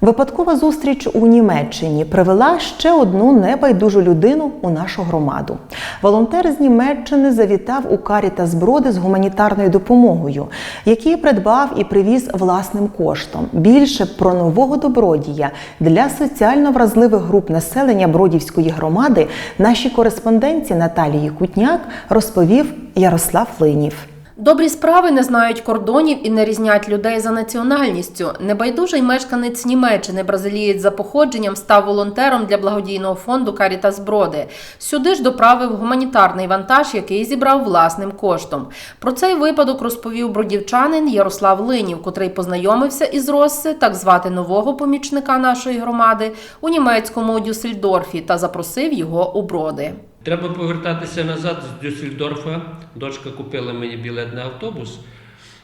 Випадкова зустріч у Німеччині привела ще одну небайдужу людину у нашу громаду. Волонтер з Німеччини завітав у Карітас Броди з гуманітарною допомогою, який придбав і привіз власним коштом. Більше про нового добродія для соціально вразливих груп населення Бродівської громади нашій кореспонденці Наталії Кутняк розповів Ярослав Линів. Добрі справи не знають кордонів і не різнять людей за національністю. Небайдужий мешканець Німеччини, бразилієць за походженням, став волонтером для благодійного фонду Карітас Броди. Сюди ж доправив гуманітарний вантаж, який зібрав власним коштом. Про цей випадок розповів бродівчанин Ярослав Линів, котрий познайомився із Росси, так звати нового помічника нашої громади, у німецькому Дюссельдорфі та запросив його у броди. Треба повертатися назад з Дюссельдорфа. Дочка купила мені білет на автобус.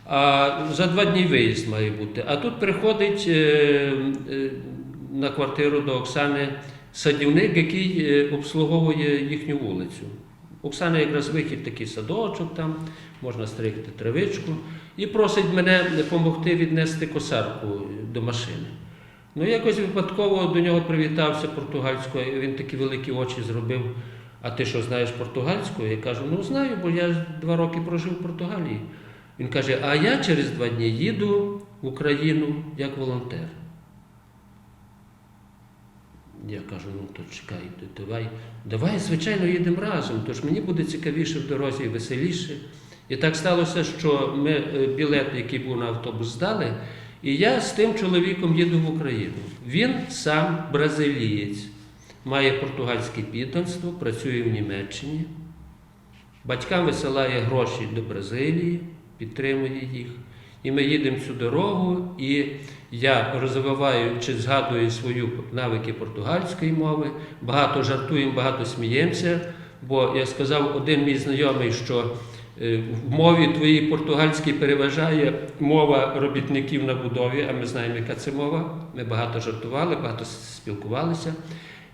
А за два дні виїзд має бути. А тут приходить е, е, на квартиру до Оксани садівник, який е, обслуговує їхню вулицю. Оксана якраз вихід такий садочок там, можна стригти травичку, і просить мене допомогти віднести косарку до машини. Ну, якось випадково до нього привітався португальською, він такі великі очі зробив. А ти що знаєш португальську? Я кажу, ну знаю, бо я два роки прожив в Португалії. Він каже, а я через два дні їду в Україну як волонтер. Я кажу, ну то чекай, давай, давай, звичайно, їдемо разом, тож мені буде цікавіше в дорозі і веселіше. І так сталося, що ми е, білет, який був на автобус, здали, і я з тим чоловіком їду в Україну. Він сам бразилієць, має португальське підданство, працює в Німеччині. Батькам висилає гроші до Бразилії, підтримує їх. І ми їдемо цю дорогу, і я розвиваю чи згадую свої навики португальської мови, багато жартуємо, багато сміємося. Бо я сказав один мій знайомий, що е, в мові твоїй португальській переважає мова робітників на будові, а ми знаємо, яка це мова. Ми багато жартували, багато спілкувалися.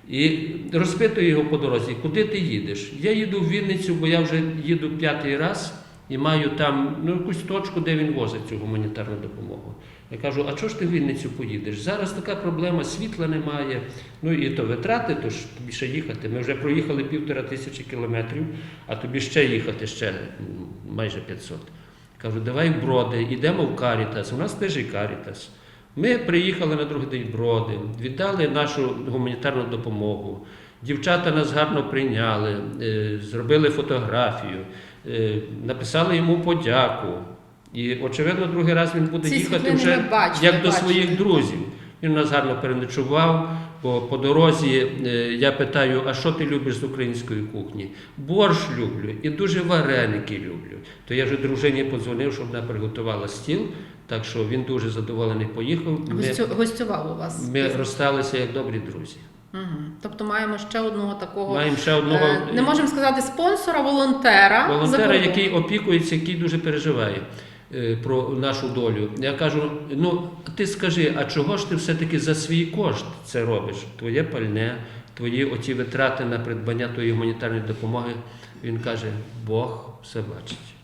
І розпитую його по дорозі, куди ти їдеш? Я їду в Вінницю, бо я вже їду п'ятий раз і маю там ну, якусь точку, де він возить цю гуманітарну допомогу. Я кажу, а чого ж ти в Вінницю поїдеш? Зараз така проблема, світла немає, ну і то витрати, то ж тобі ще їхати. Ми вже проїхали півтора тисячі кілометрів, а тобі ще їхати ще майже 500. Кажу, давай в броди, йдемо в Карітас. У нас теж і Карітас. Ми приїхали на другий день в броди, віддали нашу гуманітарну допомогу. Дівчата нас гарно прийняли, е, зробили фотографію, е, написали йому подяку. І, очевидно, другий раз він буде Ці їхати вже бачили, як до бачили. своїх друзів. Він нас гарно переночував. Бо по дорозі е, я питаю, а що ти любиш з української кухні? Борщ люблю і дуже вареники люблю. То я вже дружині подзвонив, щоб вона приготувала стіл. Так що він дуже задоволений поїхав. Ми, Гостю, гостював у вас. ми розсталися як добрі друзі. Угу. Тобто маємо ще одного такого. Маємо ще одного е, не можемо сказати спонсора, волонтера. волонтера, який опікується, який дуже переживає е, про нашу долю. Я кажу: ну ти скажи, а чого ж ти все-таки за свій кошт це робиш? Твоє пальне, твої оті витрати на придбання тої гуманітарної допомоги. Він каже, Бог все бачить.